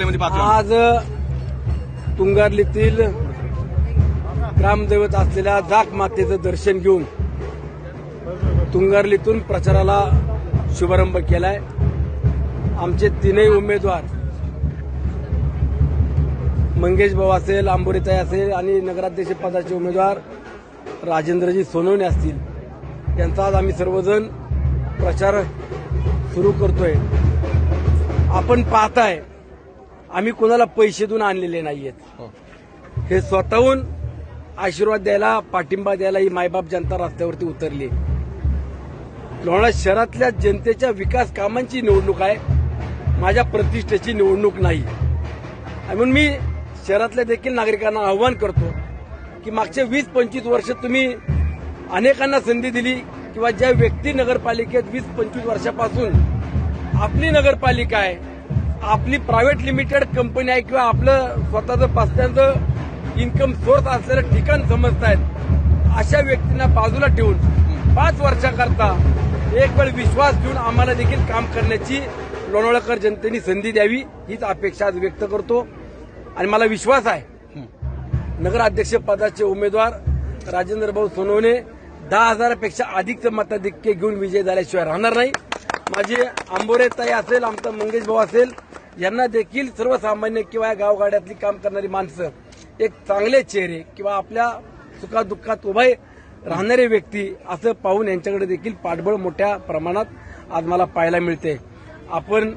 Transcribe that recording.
म्हणजे आज तुंगारलीतील ग्रामदैवत असलेल्या जाक मातेचं दर्शन घेऊन तुंगारलीतून प्रचाराला शुभारंभ केलाय. आमचे तीनही उमेदवार मंगेश भाऊ असेल आंबोरीताई असेल आणि नगराध्यक्ष पदाचे उमेदवार राजेंद्रजी सोनवणे असतील. यांचा आज आम्ही सर्वजण प्रचार सुरू करतोय. आपण पाहताय आम्ही कोणाला पैसे देऊन आणलेले नाहीयेत. हे. स्वतःहून आशीर्वाद द्यायला पाठिंबा द्यायला ही मायबाप जनता रस्त्यावरती उतरली. लोणावळा शहरातल्या जनतेच्या विकास कामांची निवडणूक आहे. माझ्या प्रतिष्ठेची निवडणूक नाही. म्हणून मी शहरातल्या देखील नागरिकांना आव्हान करतो की मागच्या वीस पंचवीस वर्ष तुम्ही अनेकांना संधी दिली किंवा ज्या व्यक्ती नगरपालिकेत वीस पंचवीस वर्षापासून आपली नगरपालिका आहे आपली प्रायव्हेट लिमिटेड कंपनी आहे किंवा आपलं स्वतःचं पस्त्यांचं इन्कम सोर्स असलेलं ठिकाण समजतायत अशा व्यक्तींना बाजूला ठेवून पाच वर्षाकरता एक वेळ विश्वास देऊन आम्हाला देखील काम करण्याची लोणावळकर जनतेने संधी द्यावी हीच अपेक्षा आज व्यक्त करतो. आणि मला विश्वास आहे नगराध्यक्ष पदाचे उमेदवार राजेंद्र भाऊ सोनवणे दहा हजारापेक्षा अधिकचं मताधिक्य घेऊन विजय झाल्याशिवाय राहणार नाही. माझी आंबोरे ताई असेल आमचा मंगेश भाऊ असेल यांना देखील सर्वसामान्य किंवा या गावगाड्यातली काम करणारी माणसं एक चांगले चेहरे किंवा आपल्या सुखादुःखात उभे राहणारे व्यक्ती असं पाहून यांच्याकडे देखील पाठबळ मोठ्या प्रमाणात आज मला पाहायला मिळते. आपण